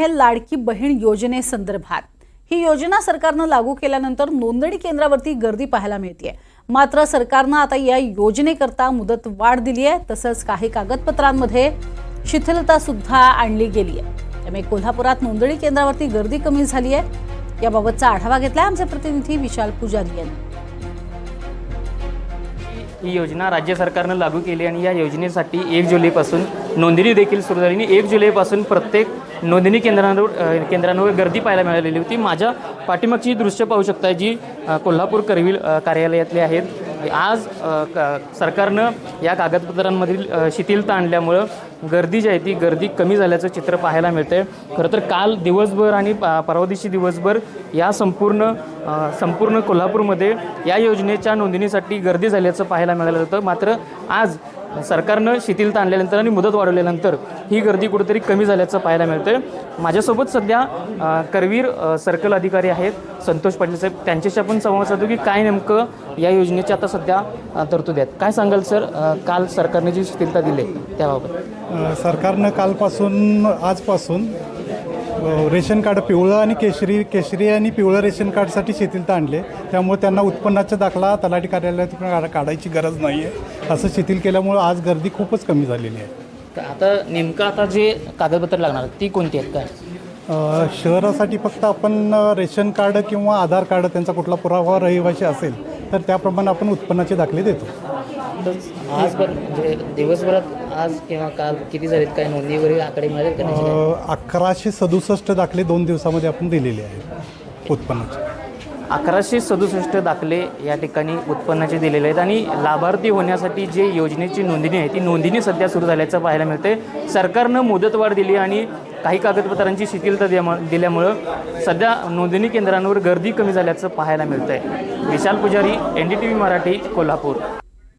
हे लाडकी बहीण योजनेसंदर्भात. ही योजना सरकारनं लागू केल्यानंतर नोंदणी केंद्रावरती गर्दी पाहायला मिळते मात्र सरकारनं आता या योजनेकरता मुदत वाढ दिली आहे तसंच काही कागदपत्रांमध्ये शिथिलता सुद्धा आणली गेली आहे. त्यामुळे कोल्हापुरात नोंदणी केंद्रावरती गर्दी कमी झाली आहे. याबाबतचा आढावा घेतला आमचे प्रतिनिधी विशाल पुजारी यांनी. ही योजना राज्य सरकारनं लागू केली आणि या योजनेसाठी एक जुलैपासून नोंदणी देखील सुरू झाली. आणि एक जुलैपासून प्रत्येक नोंदणी केंद्रांवर केंद्रांवर गर्दी पाहायला मिळालेली होती. माझ्या पाठीमागची दृश्य पाहू शकता जी कोल्हापूर करवील कार्यालयातली आहेत आज क- सरकारनं या कागदपत्रांमधील शिथिलता आणल्यामुळं गर्दी जी आहे ती गर्दी कमी झाल्याचं चित्र पाहायला मिळतंय. खरं तर काल दिवसभर आणि परवा दिवशी दिवसभर या संपूर्ण संपूर्ण कोल्हापूरमध्ये या योजनेच्या नोंदणीसाठी गर्दी झाल्याचं पाहायला मिळालं होतं. मात्र आज सरकारनं शिथिलता आणल्यानंतर आणि मुदत वाढवल्यानंतर ही गर्दी कुठेतरी कमी झाल्याचं पाहायला मिळतं माझ्यासोबत सध्या करवीर सर्कल अधिकारी आहेत संतोष पाटील साहेब. त्यांच्याशी आपण संवाद साधू की काय नेमकं या योजनेची आता सध्या अ, तरतूद आहेत काय सांगाल सर? काल सरकारने जी शिथिलता दिली त्याबाबत. सरकारनं कालपासून आजपासून रेशन कार्ड पिवळं आणि केशरी केशरी आणि पिवळं रेशन कार्डसाठी शिथिलता आणले त्यामुळे त्यांना उत्पन्नाचा दाखला तलाठी कार्यालयातून काढायची गरज नाही आहे असं शिथिल केल्यामुळं आज गर्दी खूपच कमी झालेली आहे. तर आता नेमकं आता जे कागदपत्र लागणार ती कोणती आहेत? काय? शहरासाठी फक्त आपण रेशन कार्ड किंवा आधार कार्ड त्यांचा कुठला पुरावा रहिवाशी असेल तर त्याप्रमाणे आपण उत्पन्नाचे दाखले देतो. आज म्हणजे दिवसभरात आज किंवा काल किती झालेत काय नोंदी वगैरे आकडे? अ, अकराशे सदुसष्ट दाखले दोन दिवसामध्ये आपण दिलेले आहेत उत्पन्नाचे. अकराशे सदुसष्ट दाखले या ठिकाणी उत्पन्नाचे दिलेले आहेत आणि लाभार्थी होण्यासाठी जे योजनेची नोंदणी आहे ती नोंदणी सध्या सुरू झाल्याचं पाहायला मिळते सरकारनं मुदतवाढ दिली आणि काही कागदपत्रांची शिथिलता दिल्यामुळं दिल्यामुळं सध्या नोंदणी केंद्रांवर गर्दी कमी झाल्याचं पाहायला मिळतंय. Vishal Pujari N D T V Marathi Kolhapur.